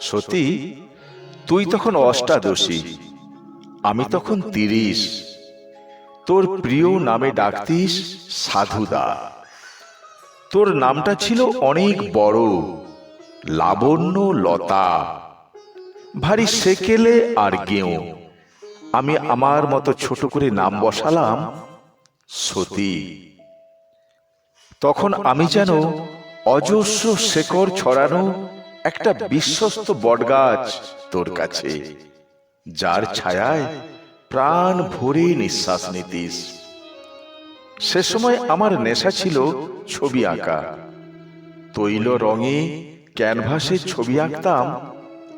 সতী তুই তখন অষ্টাদশী আমি তখন তিরিশ। তোর প্রিয় নামে ডাকতিস সাধুদা। তোর নামটা ছিল অনেক বড়। লাবণ্য লতা। ভারী সেকেলে আর গেও। আমি আমার মতো ছোট করে নাম বসালাম সতী। তখন আমি যেন অজস্র শেকড় ছড়ানো একটা বিশ্বস্ত বটগাছ তোর কাছে, যার ছায়ায় প্রাণ ভরে নিঃশ্বাস নিতিস। সে সময় আমার নেশা ছিল ছবি আঁকা। তৈল রঙে ক্যানভাসে ছবি আঁকতাম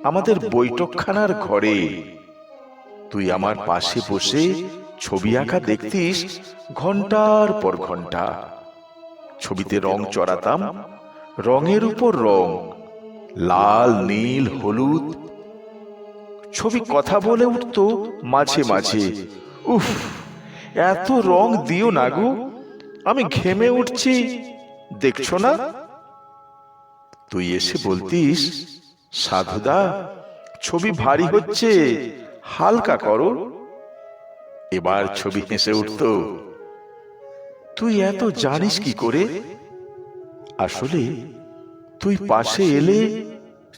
আমাদের বৈঠকখানার ঘরে। তুই আমার পাশে বসে ছবি আঁকা দেখতিস ঘণ্টার পর ঘণ্টা। ছবিতে রং চড়াতাম, রঙের উপর রং। লাল, নীল, হলুদ। ছবি কথা বলে উঠত মাঝে মাঝে। উফ, এত রং দিও না গো। আমি ঘেমে উঠছি। দেখছ না? তুই এসে বলতিস, সাধুদা, ছবি ভারী হচ্ছে, হালকা করো। এবার ছবি হেসে উঠত, তুই এত জানিস কি করে? আসলে তুই পাশে এলে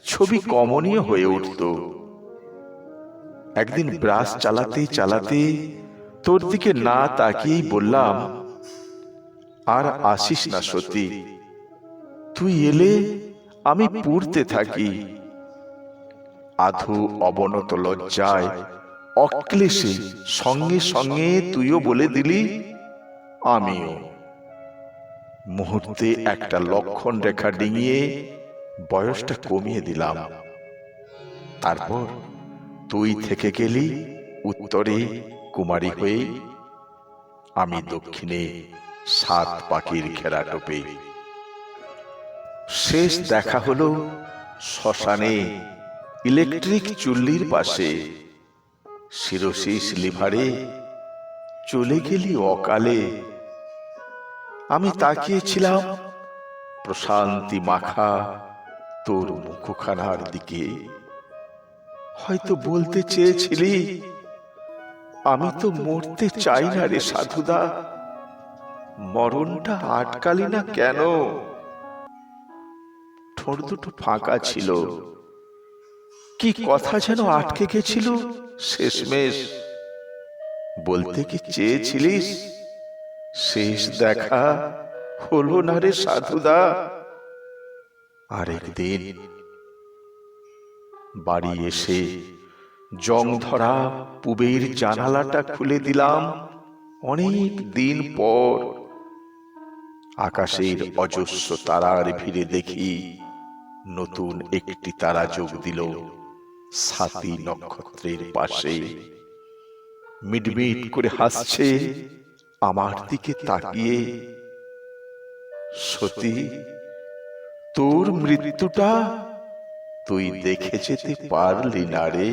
ছবি কমনীয় হয়ে উঠত। একদিন ব্রাশ চালাতে চালাতে তোর দিকে না তাকিয়েই বললাম আর আসিস না সত্যি। তুই এলে আমি পুড়তে থাকি। আধু অবনত লজ্জায় অক্লেশে সঙ্গে সঙ্গে তুইও বলে দিলি আমিও। মুহূর্তে একটা লক্ষণ রেখা ডিঙিয়ে বয়সটা কমিয়ে দিলাম। তারপর তুই থেকে গেলি উত্তরে কুমারী হয়ে আমি দক্ষিণে সাত পাখির ঘেরা টোপে। শেষ দেখা হলো শ্মশানে। ইলেকট্রিক চুল্লির পাশে। শিরোশিস লিভারে চলে গেলি অকালে। আমি তাকিয়েছিলাম। প্রশান্তি মাখা তোর মুখখানার দিকে। হয়তো বলতে চেয়েছিলি আমি তো মরতে চাই না রে সাধুদা। মরণটা আটকালি না কেন? ঠোঁট দুটো ফাঁকা ছিল। কি কথা যেন আটকে গেছিল? শেষমেশ। বলতে কি চেয়েছিলিস? শেষ দেখা হলো না রে সাধুদা। আরেকদিন বাড়ি এসে জং ধরা পুবের জানালাটা খুলে দিলাম। অনেক দিন পর আকাশের অজস্র তারার ভিড়ে দেখি নতুন একটি তারা যোগ দিল সাতি নক্ষত্রের পাশে। মিটমিট করে হাসছে। আমার দিকে তাকিয়ে, সতী, তোর মৃত্যুটা তুই দেখে যেতে পারলি না রে।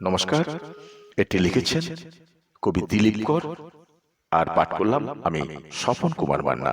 নমস্কার, এটি লিখেছেন কবি দিলীপ কর আর পাঠ করলাম আমি স্বপন কুমার মান্না।